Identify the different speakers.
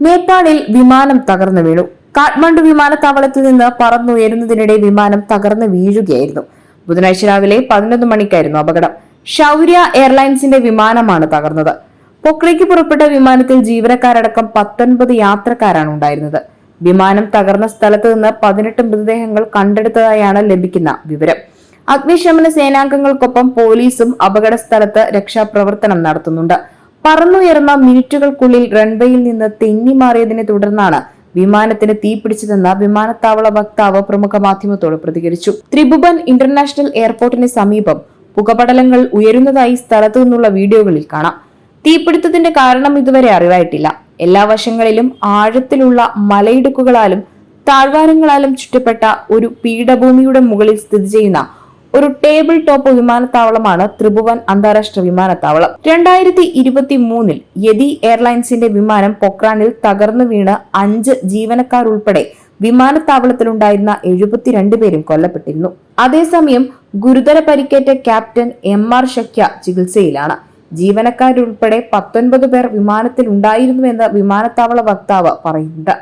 Speaker 1: നേപ്പാളിൽ വിമാനം തകർന്നു വീണു. കാഠ്മണ്ഡു വിമാനത്താവളത്തിൽ നിന്ന് പറന്നുയരുന്നതിനിടെ വിമാനം തകർന്നു വീഴുകയായിരുന്നു. ബുധനാഴ്ച രാവിലെ പതിനൊന്ന് മണിക്കായിരുന്നു അപകടം. ഷൗര്യ എയർലൈൻസിന്റെ വിമാനമാണ് തകർന്നത്. പൊക്രയ്ക്ക് പുറപ്പെട്ട വിമാനത്തിൽ ജീവനക്കാരടക്കം പത്തൊൻപത് യാത്രക്കാരാണ് ഉണ്ടായിരുന്നത്. വിമാനം തകർന്ന സ്ഥലത്ത് നിന്ന് പതിനെട്ട് മൃതദേഹങ്ങൾ കണ്ടെടുത്തതായാണ് ലഭിക്കുന്ന വിവരം. അഗ്നിശമന സേനാംഗങ്ങൾക്കൊപ്പം പോലീസും അപകട സ്ഥലത്ത് രക്ഷാപ്രവർത്തനം നടത്തുന്നുണ്ട്. പറന്നുയർന്ന മിനിറ്റുകൾക്കുള്ളിൽ റൺവേയിൽ നിന്ന് തെന്നിമാറിയതിനെ തുടർന്നാണ് വിമാനത്തിന് തീപിടിച്ചതെന്ന് വിമാനത്താവള വക്താവ് പ്രമുഖ മാധ്യമത്തോട് പ്രതികരിച്ചു. ത്രിഭുവൻ ഇന്റർനാഷണൽ എയർപോർട്ടിന് സമീപം പുകപടലങ്ങൾ ഉയരുന്നതായി സ്ഥലത്തു നിന്നുള്ള വീഡിയോകളിൽ കാണാം. തീപിടുത്തത്തിന്റെ കാരണം ഇതുവരെ അറിവായിട്ടില്ല. എല്ലാ വശങ്ങളിലും ആഴത്തിലുള്ള മലയിടുക്കുകളാലും താഴ്വാരങ്ങളാലും ചുറ്റപ്പെട്ട ഒരു പീഠഭൂമിയുടെ മുകളിൽ സ്ഥിതി ചെയ്യുന്ന ഒരു ടേബിൾ ടോപ്പ് വിമാനത്താവളമാണ് ത്രിഭുവൻ അന്താരാഷ്ട്ര വിമാനത്താവളം. രണ്ടായിരത്തി ഇരുപത്തി മൂന്നിൽ യതി എയർലൈൻസിന്റെ വിമാനം പൊക്രാനിൽ തകർന്നു വീണ് അഞ്ച് ജീവനക്കാർ ഉൾപ്പെടെ വിമാനത്താവളത്തിലുണ്ടായിരുന്ന എഴുപത്തിരണ്ട് പേരും കൊല്ലപ്പെട്ടിരുന്നു. അതേസമയം ഗുരുതര പരിക്കേറ്റ ക്യാപ്റ്റൻ എം ആർ ഷക്യ ചികിത്സയിലാണ്. ജീവനക്കാരുൾപ്പെടെ പത്തൊൻപത് പേർ വിമാനത്തിൽ ഉണ്ടായിരുന്നുവെന്ന് വിമാനത്താവള വക്താവ് പറയുന്നുണ്ട്.